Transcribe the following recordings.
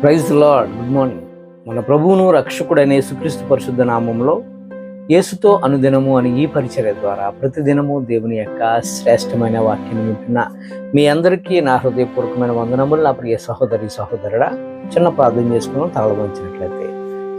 Praise lord good morning మన ప్రభువును రక్షకుడైన యేసుక్రీస్తు పరిశుద్ధ నామంలో యేసుతో అనుదినము అని ఈ పరిచర్య ద్వారా ప్రతిదినము దేవుని యొక్క శ్రేష్టమైన వాక్యం వింటున్న మీ అందరికీ నా హృదయపూర్వకమైన వందనములు. నా ప్రియ సహోదరి సహోదరుడా చిన్న ప్రార్థన చేసుకుని తలవంచినట్లయితే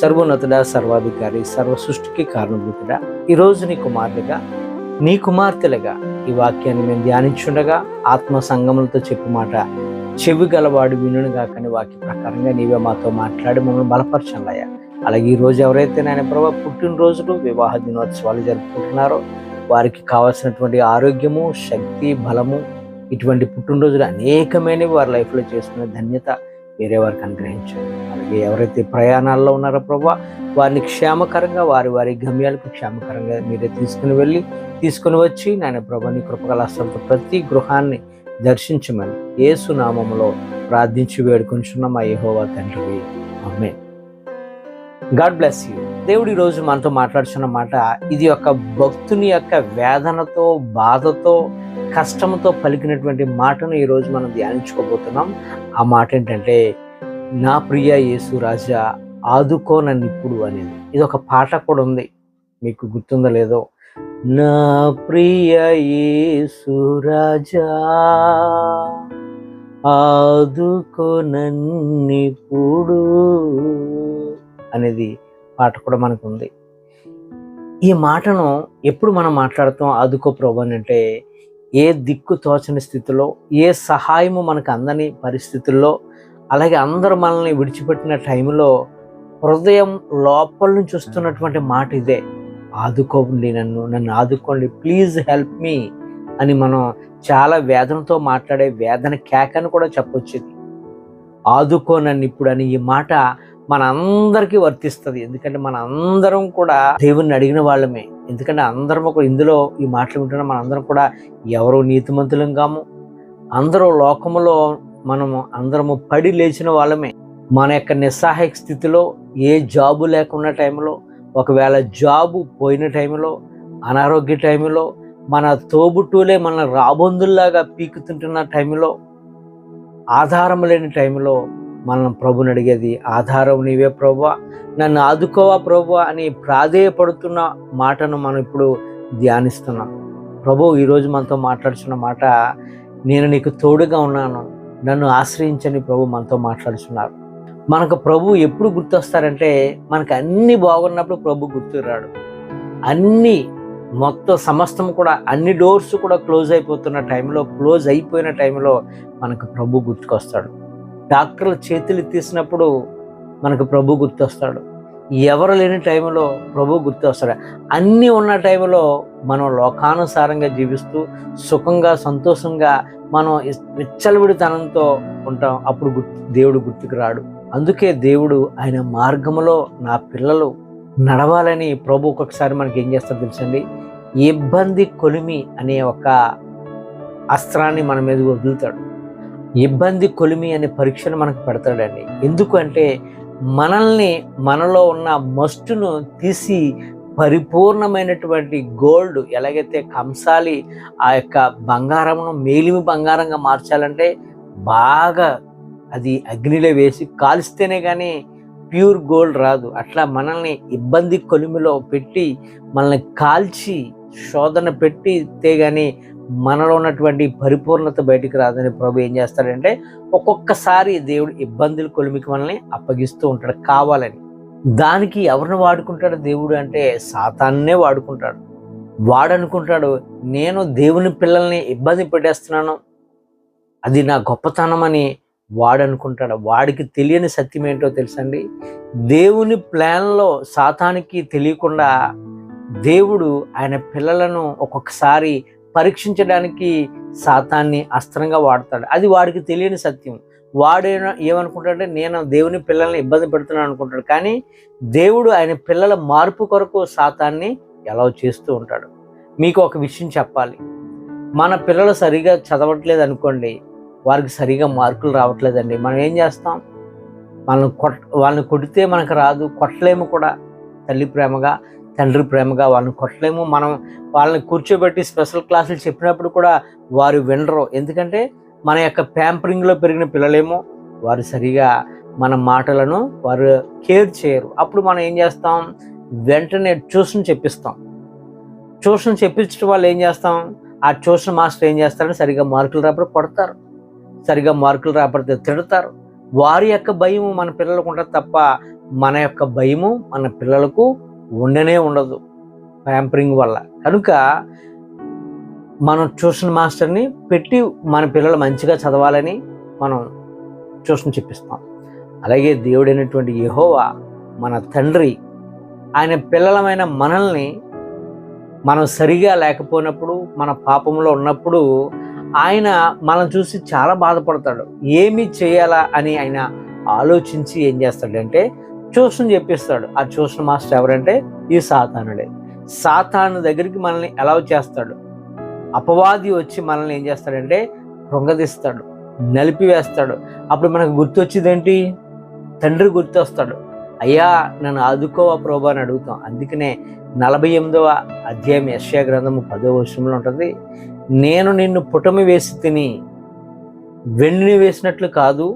సర్వోన్నతుడా సర్వాధికారి సర్వ సృష్టికి కారణభూతుడా ఈరోజు నీ కుమార్తెగా నీ కుమార్తెలుగా ఈ వాక్యాన్ని మేము ధ్యానించుండగా ఆత్మ సంగములతో చెప్పు మాట చెవి గలవాడు వినును కాకని వాక్య ప్రకారంగా నీవే మాతో మాట్లాడి మమ్మల్ని బలపరచండియా అలాగే ఈరోజు ఎవరైతే నాయన ప్రభావ పుట్టినరోజులు వివాహ దినోత్సవాలు జరుపుకుంటున్నారో వారికి కావాల్సినటువంటి ఆరోగ్యము శక్తి బలము ఇటువంటి పుట్టినరోజులు అనేకమైనవి వారి లైఫ్లో చేసుకునే ధన్యత వేరే వారికి అనుగ్రహించండి. అలాగే ఎవరైతే ప్రయాణాల్లో ఉన్నారో ప్రభా వారిని క్షేమకరంగా వారి వారి గమ్యాలకు క్షేమకరంగా మీరే తీసుకుని వెళ్ళి తీసుకుని వచ్చి నాయన ప్రభా నీ కృపగల ప్రతి గృహాన్ని దర్శించమని ఏసునామంలో ప్రార్థించి వేడుకొంచున్న మా యెహోవా తండ్రి. అమ్మే గాడ్ బ్లెస్ యూ. దేవుడు ఈరోజు మనతో మాట్లాడుతున్న మాట ఇది ఒక భక్తుని యొక్క వేదనతో బాధతో కష్టంతో పలికినటువంటి మాటను ఈరోజు మనం ధ్యానించుకోబోతున్నాం. ఆ మాట ఏంటంటే నా ప్రియ యేసు రాజా ఆదుకో నన్ను ఇప్పుడు అనేది. ఇది ఒక పాట కూడా ఉంది. మీకు గుర్తుందో లేదో నా ప్రియ యేసు ఆదుకొనన్నిప్పుడు అనేది పాట కూడా మనకు ఉంది ఈ మాటను ఎప్పుడు మనం మాట్లాడుతాం ఆదుకో ప్రభు అని అంటే ఏ దిక్కు తోచని స్థితిలో ఏ సహాయము మనకు అందని పరిస్థితుల్లో అలాగే అందరూ మనల్ని విడిచిపెట్టిన టైంలో హృదయం లోపల నుంచి వస్తున్నటువంటి మాట ఇదే. ఆదుకోండి నన్ను నన్ను ఆదుకోండి ప్లీజ్ హెల్ప్ మీ అని మనం చాలా వేదనతో మాట్లాడే వేదన కేకను కూడా చెప్పొచ్చు. ఆదుకో నన్ను ఇప్పుడు అని ఈ మాట మన అందరికీ వర్తిస్తుంది. ఎందుకంటే మన అందరం కూడా దేవుణ్ణి అడిగిన వాళ్ళమే. ఎందుకంటే అందరం ఒక ఇందులో ఈ మాటలు వింటున్న మనందరం కూడా ఎవరో నీతిమంతులం కాము అందరూ లోకములో మనము అందరము పడి లేచిన వాళ్ళమే. మన యొక్క నిస్సహాయక స్థితిలో ఏ జాబు లేకున్న టైంలో ఒకవేళ జాబు పోయిన టైంలో అనారోగ్య టైంలో మన తోబుట్టులే మన రాబందుల్లాగా పీకుతుంటున్న టైంలో ఆధారం లేని టైంలో మనం ప్రభుని అడిగేది ఆధారం నీవే ప్రభు నన్ను ఆదుకోవా ప్రభు అని ప్రాధేయపడుతున్న మాటను మనం ఇప్పుడు ధ్యానిస్తున్నాం. ప్రభు ఈరోజు మనతో మాట్లాడుచున్న మాట నేను నీకు తోడుగా ఉన్నాను. నన్ను ఆశ్రయించని ప్రభు మనతో మాట్లాడుచున్నారు. మనకు ప్రభు ఎప్పుడు గుర్తొస్తారంటే మనకు అన్ని బాగున్నప్పుడు ప్రభు గుర్తురాడు. అన్ని మొత్తం సమస్తం కూడా అన్ని డోర్స్ కూడా క్లోజ్ అయిపోతున్న టైంలో క్లోజ్ అయిపోయిన టైంలో మనకు ప్రభు గుర్తుకొస్తాడు. డాక్టర్లు చేతులు తీసినప్పుడు మనకు ప్రభు గుర్తొస్తాడు. ఎవరు లేని టైంలో ప్రభు గుర్తొస్తాడు. అన్నీ ఉన్న టైంలో మనం లోకానుసారంగా జీవిస్తూ సుఖంగా సంతోషంగా మనం విచ్చలవిడితనంతో ఉంటాం. అప్పుడు గుర్తు దేవుడు గుర్తుకు రాడు. అందుకే దేవుడు ఆయన మార్గంలో నా పిల్లలు నడవాలని ప్రభు ఒక్కొక్కసారి మనకి ఏం చేస్తారు తెలుసండి? ఇబ్బంది కొలిమి అనే ఒక అస్త్రాన్ని మన మీద వదులుతాడు. ఇబ్బంది కొలిమి అనే పరీక్షను మనకు పెడతాడండి. ఎందుకంటే మనల్ని మనలో ఉన్న మస్టును తీసి పరిపూర్ణమైనటువంటి గోల్డ్ ఎలాగైతే కంసాలి ఆ యొక్క బంగారమును మేలిమి బంగారంగా మార్చాలంటే బాగా అది అగ్నిలో వేసి కాల్స్తేనే కానీ ప్యూర్ గోల్డ్ రాదు. అట్లా మనల్ని ఇబ్బంది కొలిమిలో పెట్టి మనల్ని కాల్చి శోధన పెట్టితే కానీ మనలో ఉన్నటువంటి పరిపూర్ణత బయటికి రాదని ప్రభు ఏం చేస్తాడంటే ఒక్కొక్కసారి దేవుడు ఇబ్బందుల కొలిమికి మనల్ని అప్పగిస్తూ ఉంటాడు కావాలని. దానికి ఎవరిని వాడుకుంటాడు దేవుడు అంటే సాతాన్నే వాడుకుంటాడు. వాడనుకుంటాడు నేను దేవుని పిల్లల్ని ఇబ్బంది పెట్టేస్తున్నాను. అది నా గొప్పతనం అని వాడనుకుంటాడు. వాడికి తెలియని సత్యం ఏంటో తెలుసండి? దేవుని ప్లాన్లో సాతానికి తెలియకుండా దేవుడు ఆయన పిల్లలను ఒక్కొక్కసారి పరీక్షించడానికి సాతాన్ని అస్త్రంగా వాడతాడు. అది వాడికి తెలియని సత్యం. వాడు ఏమనుకుంటాడంటే నేను దేవుని పిల్లల్ని ఇబ్బంది పెడుతున్నాను అనుకుంటాడు. కానీ దేవుడు ఆయన పిల్లల మార్పు కొరకు సాతాన్ని ఎలా చేస్తూ ఉంటాడు. మీకు ఒక విషయం చెప్పాలి. మన పిల్లలు సరిగా చదవట్లేదు అనుకోండి వారికి సరిగా మార్కులు రావట్లేదండి. మనం ఏం చేస్తాం? వాళ్ళని కొట్ వాళ్ళని కొడితే మనకు రాదు. కొట్టలేము కూడా. తల్లి ప్రేమగా తండ్రి ప్రేమగా వాళ్ళని కొట్టలేము. మనం వాళ్ళని కూర్చోబెట్టి స్పెషల్ క్లాసులు చెప్పినప్పుడు కూడా వారు వినరు. ఎందుకంటే మన యొక్క ప్యాంపరింగ్లో పెరిగిన పిల్లలేమో వారు సరిగా మన మాటలను వారు కేర్ చేయరు. అప్పుడు మనం ఏం చేస్తాం? వెంటనే ట్యూషన్ చెప్పిస్తాం. ట్యూషన్ చెప్పించడం వాళ్ళు ఏం చేస్తాం? ఆ ట్యూషన్ మాస్టర్ ఏం చేస్తారని సరిగా మార్కులు రాకపోతే కొడతారు. సరిగా మార్కులు రాబడితే తిడతారు. వారి యొక్క భయము మన పిల్లలకు ఉండదు తప్ప మన యొక్క భయము మన పిల్లలకు ఉండనే ఉండదు ప్యాంపరింగ్ వల్ల. కనుక మనం ట్యూషన్ మాస్టర్ని పెట్టి మన పిల్లలు మంచిగా చదవాలని మనం ట్యూషన్ చెప్పిస్తాం. అలాగే దేవుడైనటువంటి యహోవా మన తండ్రి ఆయన పిల్లలమైన మనల్ని మనం సరిగా లేకపోయినప్పుడు మన పాపంలో ఉన్నప్పుడు ఆయన మనం చూసి చాలా బాధపడతాడు. ఏమి చేయాలా అని ఆయన ఆలోచించి ఏం చేస్తాడంటే ట్యూషన్ చెప్పిస్తాడు. ఆ ట్యూషన్ మాస్టర్ ఎవరంటే ఈ సాతానుడే. సాతాను దగ్గరికి మనల్ని ఎలా చేస్తాడు. అపవాది వచ్చి మనల్ని ఏం చేస్తాడంటే కృంగదీస్తాడు నలిపివేస్తాడు. అప్పుడు మనకు గుర్తొచ్చేదేంటి? తండ్రి గుర్తొస్తాడు. అయ్యా నన్ను ఆదుకోవా ప్రభా అని అడుగుతాం. అందుకనే నలభై ఎనిమిదవ అధ్యాయం యశ్యా గ్రంథము పదో వర్షంలో ఉంటుంది నేను నిన్ను పుటమి వేసి తిని వెండిని వేసినట్లు కాదు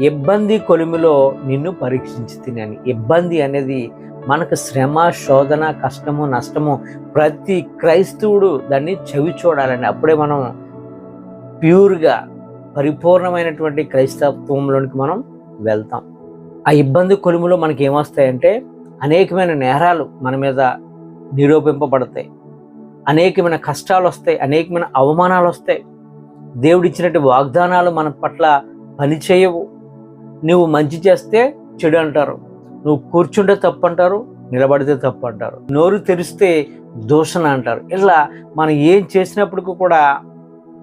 ఇబ్బంది కొలిమిలో నిన్ను పరీక్షించి తినని. ఇబ్బంది అనేది మనకు శ్రమ శోధన కష్టము నష్టము ప్రతి క్రైస్తవుడు దాన్ని చవి చూడాలండి అప్పుడే మనం ప్యూర్గా పరిపూర్ణమైనటువంటి క్రైస్తవత్వంలోనికి మనం వెళ్తాం. ఆ ఇబ్బంది కొలుములో మనకి ఏమొస్తాయంటే అనేకమైన నేరాలు మన మీద నిరూపింపబడతాయి. అనేకమైన కష్టాలు వస్తాయి అనేకమైన అవమానాలు వస్తాయి దేవుడిచ్చినట్టు వాగ్దానాలు మన పట్ల పనిచేయవు. నువ్వు మంచి చేస్తే చెడు అంటారు నువ్వు కూర్చుంటే తప్పు అంటారు నిలబడితే తప్పు అంటారు నోరు తెరిస్తే దూషణ అంటారు. ఇలా మనం ఏం చేసినప్పటికీ కూడా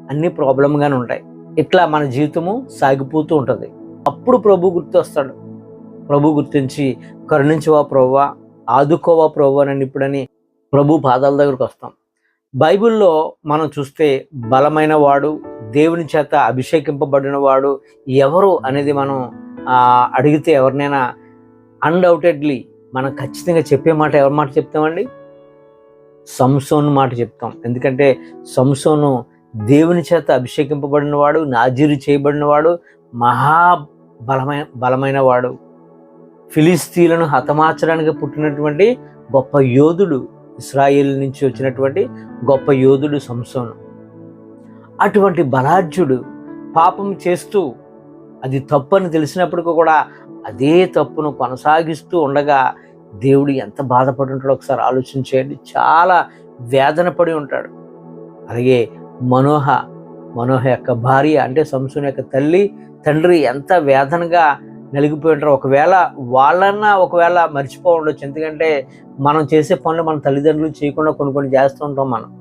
అన్ని ప్రాబ్లంగానే ఉంటాయి. ఇట్లా మన జీవితము సాగిపోతూ ఉంటుంది. అప్పుడు ప్రభు గుర్తొస్తాడు. ప్రభు గుర్తించి కరుణించవా ప్రవ్వా ఆదుకోవా ప్రవ్వా అని ఇప్పుడని ప్రభు పాదాల దగ్గరకు వస్తాం. బైబిల్లో మనం చూస్తే బలమైన వాడు దేవుని చేత అభిషేకింపబడిన వాడు ఎవరు అనేది మనం అడిగితే ఎవరినైనా అన్డౌటెడ్లీ మనం ఖచ్చితంగా చెప్పే మాట ఎవరి మాట చెప్తామండి? సంసోను మాట చెప్తాం. ఎందుకంటే సంసోను దేవుని చేత అభిషేకింపబడినవాడు నాజీరు చేయబడినవాడు మహా బలమైన బలమైన వాడు. ఫిలిస్తీన్లను హతమార్చడానికి పుట్టినటువంటి గొప్ప యోధుడు ఇస్రాయేల్ నుంచి వచ్చినటువంటి గొప్ప యోధుడు సంసోను. అటువంటి బలాఢ్యుడు పాపం చేస్తూ అది తప్పని తెలిసినప్పటికీ కూడా అదే తప్పును కొనసాగిస్తూ ఉండగా దేవుడు ఎంత బాధపడి ఉంటాడో ఒకసారి ఆలోచించేయండి చాలా వేదన పడి ఉంటాడు. అలాగే మనోహ మనోహ యొక్క భార్య అంటే సంసోన్ యొక్క తల్లి తండ్రి ఎంత వేదనగా నలిగిపోయి ఉంటారు ఒకవేళ వాళ్ళన్నా ఒకవేళ మర్చిపో ఉండొచ్చు. ఎందుకంటే మనం చేసే పనులు మన తల్లిదండ్రులు చేయకుండా కొన్ని కొన్ని చేస్తూ ఉంటాం మనం.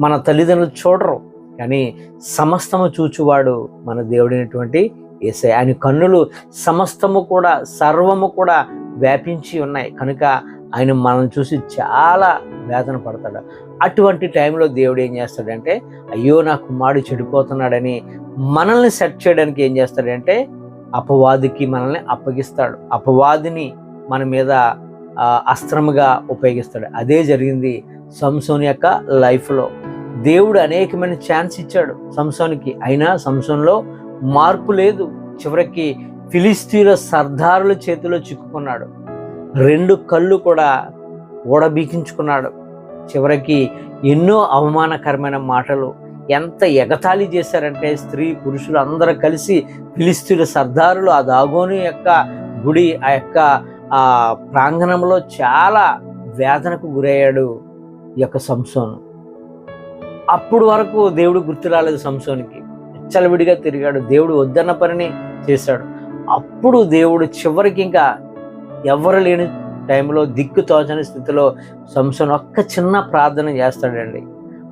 మన తల్లిదండ్రులు చూడరు. కానీ సమస్తము చూచువాడు మన దేవుడైనటువంటి ఏసై ఆయన కన్నులు సమస్తము కూడా సర్వము కూడా వ్యాపించి ఉన్నాయి. కనుక ఆయన మనం చూసి చాలా వేదన పడతాడు. అటువంటి టైంలో దేవుడు ఏం చేస్తాడంటే అయ్యో నా కుమారుడు చెడిపోతున్నాడని మనల్ని సెట్ చేయడానికి ఏం చేస్తాడంటే అపవాదికి మనల్ని అప్పగిస్తాడు. అపవాదిని మన మీద అస్త్రముగా ఉపయోగిస్తాడు. అదే జరిగింది సంసోన్ యొక్క లైఫ్లో దేవుడు అనేకమైన ఛాన్స్ ఇచ్చాడు సంసోన్కి. అయినా సంసోన్లో మార్పు లేదు. చివరికి ఫిలిస్తీన్ల సర్దారుల చేతిలో చిక్కుకున్నాడు. రెండు కళ్ళు కూడా ఓడబీకించుకున్నాడు. చివరికి ఎన్నో అవమానకరమైన మాటలు ఎంత ఎగతాళి చేశారంటే స్త్రీ పురుషులు అందరూ కలిసి ఫిలిస్తీన్ల సర్దారులు ఆ దాగోని యొక్క గుడి ఆ యొక్క ఆ ప్రాంగణంలో చాలా వేదనకు గురయ్యాడు ఈ యొక్క సంసోను. అప్పుడు వరకు దేవుడు గుర్తు రాలేదు సంసోనికి. చలవిడిగా తిరిగాడు. దేవుడు వద్దన్న పనిని చేశాడు. అప్పుడు దేవుడు చివరికి ఇంకా ఎవరు లేని టైంలో దిక్కు తోచని స్థితిలో సంసోన్ ఒక్క చిన్న ప్రార్థన చేస్తాడండి.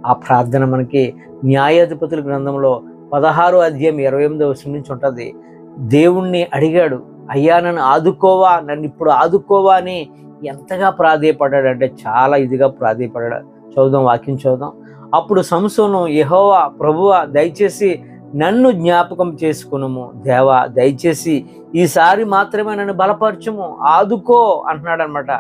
ఆ ప్రార్థన మనకి న్యాయాధిపతుల గ్రంథంలో పదహారు అధ్యాయం ఇరవై ఎనిమిదో వర్షం నుంచి ఉంటుంది. దేవుణ్ణి అడిగాడు అయ్యా నన్ను ఆదుకోవా? నన్ను ఇప్పుడు ఆదుకోవా? అని ఎంతగా ప్రాధేయపడ్డాడంటే చాలా ఇదిగా ప్రాధేయపడ్డాడు చదువుదాం వాక్యం చదువుదాం. అప్పుడు సంసోను యహోవా ప్రభువ దయచేసి నన్ను జ్ఞాపకం చేసుకునము. దేవా దయచేసి ఈసారి మాత్రమే నన్ను బలపరచము. ఆదుకో అంటున్నాడు అనమాట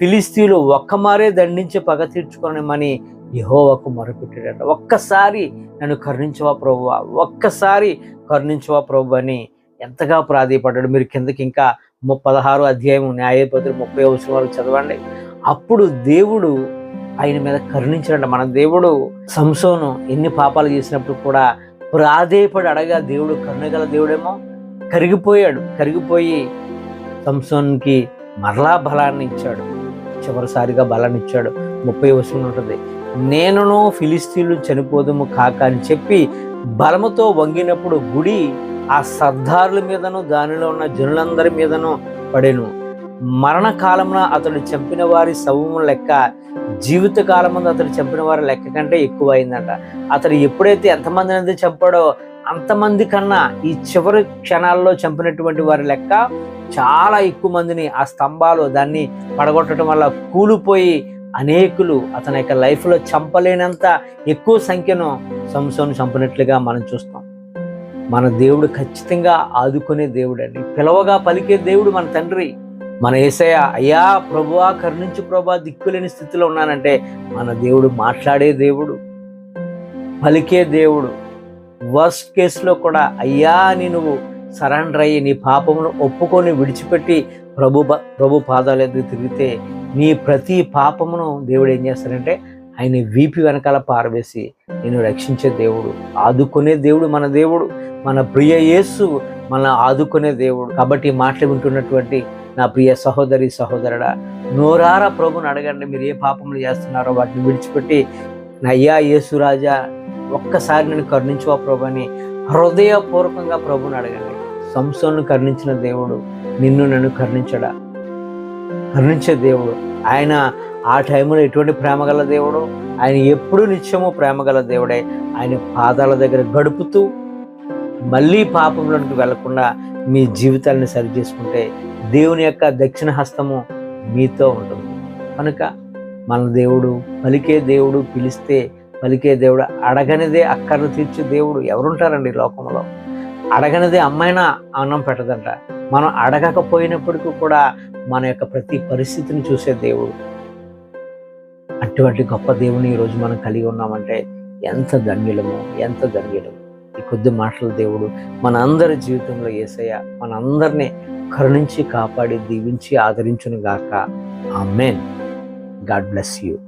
ఫిలిస్తీన్లు ఒక్క మారే దండించి పగ తీర్చుకోనమని యహోవకు మొరపెట్టాడట ఒక్కసారి నన్ను కరుణించవా ప్రభు ఒక్కసారి కరుణించవా ప్రభు అని ఎంతగా ప్రాధేయపడ్డాడు. మీరు కిందకి ఇంకా పదహారు అధ్యాయం న్యాయపత్రి ముప్పై అవసరం వరకు చదవండి. అప్పుడు దేవుడు ఆయన మీద కరుణించాడంట. మన దేవుడు సంసోను ఎన్ని పాపాలు చేసినప్పుడు కూడా ప్రాధేయపడి అడగా దేవుడు కరుణగల దేవుడేమో కరిగిపోయాడు. కరిగిపోయి సంసోన్కి మరలా బలాన్ని ఇచ్చాడు చివరిసారిగా బలాన్ని ఇచ్చాడు ముప్పై వర్షం ఉంటుంది. నేనును ఫిలిస్తీన్లు చనిపోదము కాక అని చెప్పి బలముతో వంగినప్పుడు గుడి ఆ సర్దారుల మీదను దానిలో ఉన్న జనులందరి మీదను పడెను. మరణకాలమున అతడు చంపిన వారి శవము లెక్క జీవిత అతడు చంపిన వారి లెక్క కంటే ఎక్కువ అయిందంట అతడు ఎప్పుడైతే ఎంతమందిని అయితే చంపాడో అంతమంది కన్నా ఈ చివరి క్షణాల్లో చంపినటువంటి వారి లెక్క చాలా ఎక్కువ మందిని ఆ స్తంభాలు దాన్ని పడగొట్టడం వల్ల కూలిపోయి అనేకులు అతని యొక్క లైఫ్లో చంపలేనంత ఎక్కువ సంఖ్యను సంసోను చంపినట్లుగా మనం చూస్తాం. మన దేవుడు ఖచ్చితంగా ఆదుకునే దేవుడు అండి పిలవగా పలికే దేవుడు మన తండ్రి. మన ఏసయ అయ్యా ప్రభువా కరుణించు ప్రభా దిక్కులేని స్థితిలో ఉన్నానంటే మన దేవుడు మాట్లాడే దేవుడు. పలికే దేవుడు. వర్స్ట్ కేసులో కూడా అయ్యా అని నువ్వు సరెండర్ అయ్యి నీ పాపమును ఒప్పుకొని విడిచిపెట్టి ప్రభు ప్రభు పాదాల ఎదురు తిరిగితే నీ ప్రతి పాపమును దేవుడు ఏం చేస్తాడంటే ఆయన వీపి వెనకాల పారవేసి నేను రక్షించే దేవుడు ఆదుకునే దేవుడు మన దేవుడు మన ప్రియ యేసు మన ఆదుకునే దేవుడు. కాబట్టి మాట్లాడుకుంటున్నటువంటి మాటలు వింటున్నటువంటి నా ప్రియ సహోదరి సహోదరుడా నోరారా ప్రభుని అడగండి మీరు ఏ పాపములు చేస్తున్నారో వాటిని విడిచిపెట్టి నయ్యా యేసు రాజా ఒక్కసారి నేను కరుణించువా ప్రభు అని హృదయపూర్వకంగా ప్రభుని అడగండి. సంసోను కరుణించిన దేవుడు నిన్ను నన్ను కరుణించడా? కరుణించే దేవుడు. ఆయన ఆ టైంలో ఎటువంటి ప్రేమ గల దేవుడు? ఆయన ఎప్పుడు నిత్యము ప్రేమ గల దేవుడే? ఆయన పాదాల దగ్గర గడుపుతూ మళ్ళీ పాపంలోనికి వెళ్ళకుండా మీ జీవితాలను సరి చేసుకుంటే దేవుని యొక్క దక్షిణ హస్తము మీతో ఉంటుంది. కనుక మన దేవుడు పలికే దేవుడు పిలిస్తే పలికే దేవుడు అడగనిదే అక్కర్ను తీర్చే దేవుడు ఎవరుంటారండి ఈ లోకంలో? అడగనిదే అమ్మైనా అన్నం పెట్టదంట. మనం అడగకపోయినప్పటికీ కూడా మన యొక్క ప్రతి పరిస్థితిని చూసే దేవుడు. అటువంటి గొప్ప దేవుని ఈరోజు మనం కలిగి ఉన్నామంటే ఎంత ధన్యులము ఎంత ధన్యులము ఈ కొద్ది మాటల దేవుడు మన అందరి జీవితంలో ఏసయ్య మన అందరినీ కరుణించి కాపాడి దీవించి ఆదరించును గాక ఆమెన్. God bless you.